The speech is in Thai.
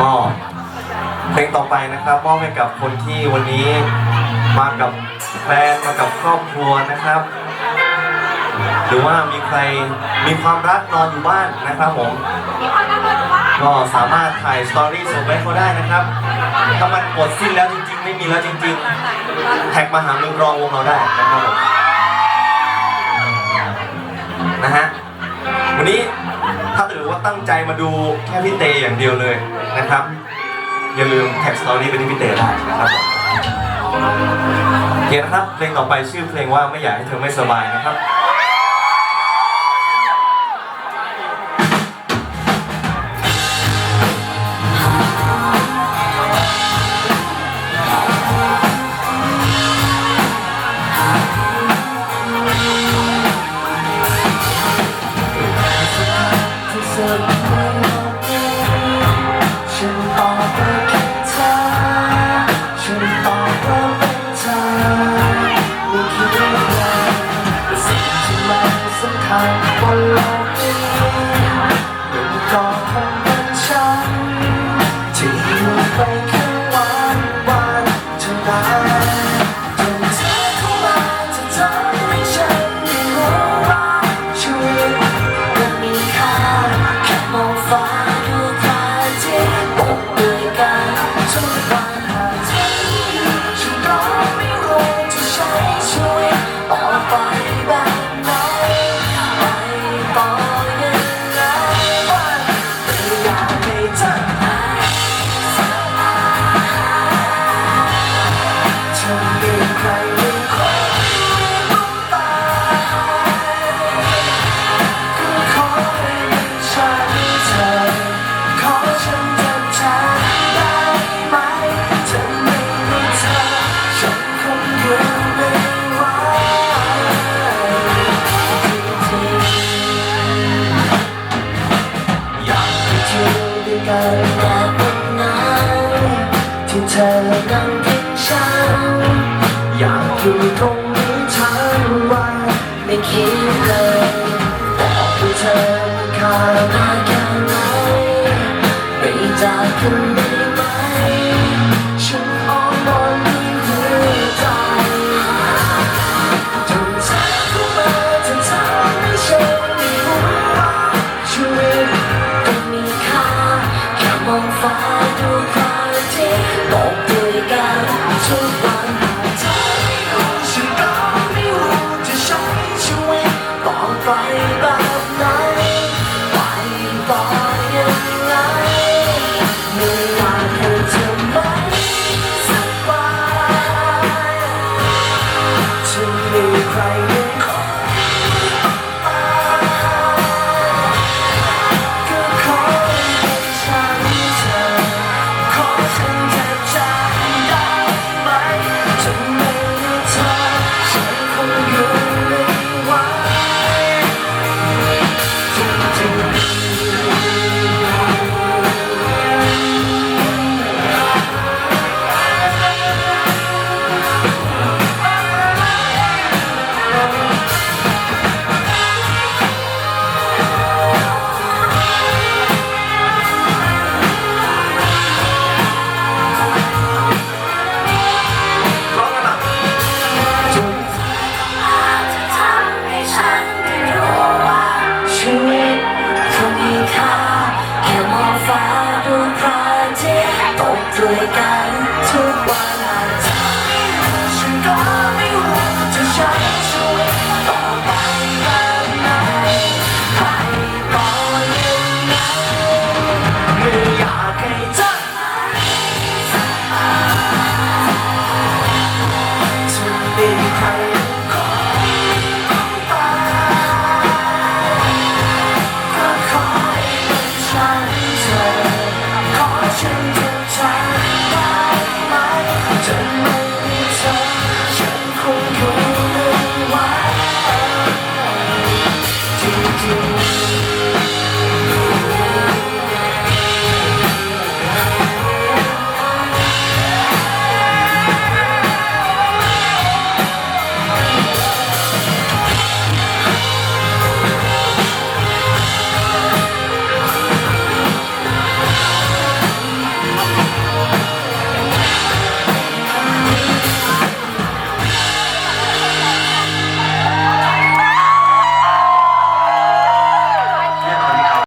ก็เพลงต่อไปนะครับมอบให้กับคนที่วันนี้มากับแฟนมากับครอบครัวนะครับ หรือว่ามีใครมีความรักนอนอยู่บ้านนะครับผมก็สามารถถ่ายสตอรี่ส่งไปเขาได้นะครับ ถ้ามันหมดสิ้นแล้วจริงๆ ไม่มีแล้วจริงๆ แท็กมาหาเมืองรองวงเราได้นะครับผมนะฮะวันนี้ ถ้าถือว่าตั้งใจมาดูแค่พี่เตอย่างเดียวเลยนะครับ อย่าลืมแท็กสตอรี่ไปที่พี่เตได้นะครับผมโอเคนะครับเพลงต่อไปชื่อเพลงว่าไม่อยากให้เธอไม่สบายนะครับ คนโลกนี้ฉันตอบว่าแค่เธอฉันตอบว่าเป็นเธอไม่คิดเลยสิ่งที่ ธอนั่งกินเช้าอยากอยู่ตรงนี้ทั้งวันไม่คิดเลยบอกว่าเธอมีค่ามาแค่ไหนไม่จากกันได้ไหมฉันอ้อนวอนด้วยหัวใจจนเธอเข้ามาจนเธอทำให้ฉันได้รู้ว่าชีวิตก็มีค่าแค่มองฟ้าดูพระอา ทิตย์ตก ขอ ด้วยกันทุกวันอาจจะไม่รู้ฉันก็ไม่รู้จะใช้ชีวิตต่อไปแบบไหนไปต่อยังไงไม่อยากให้เธอ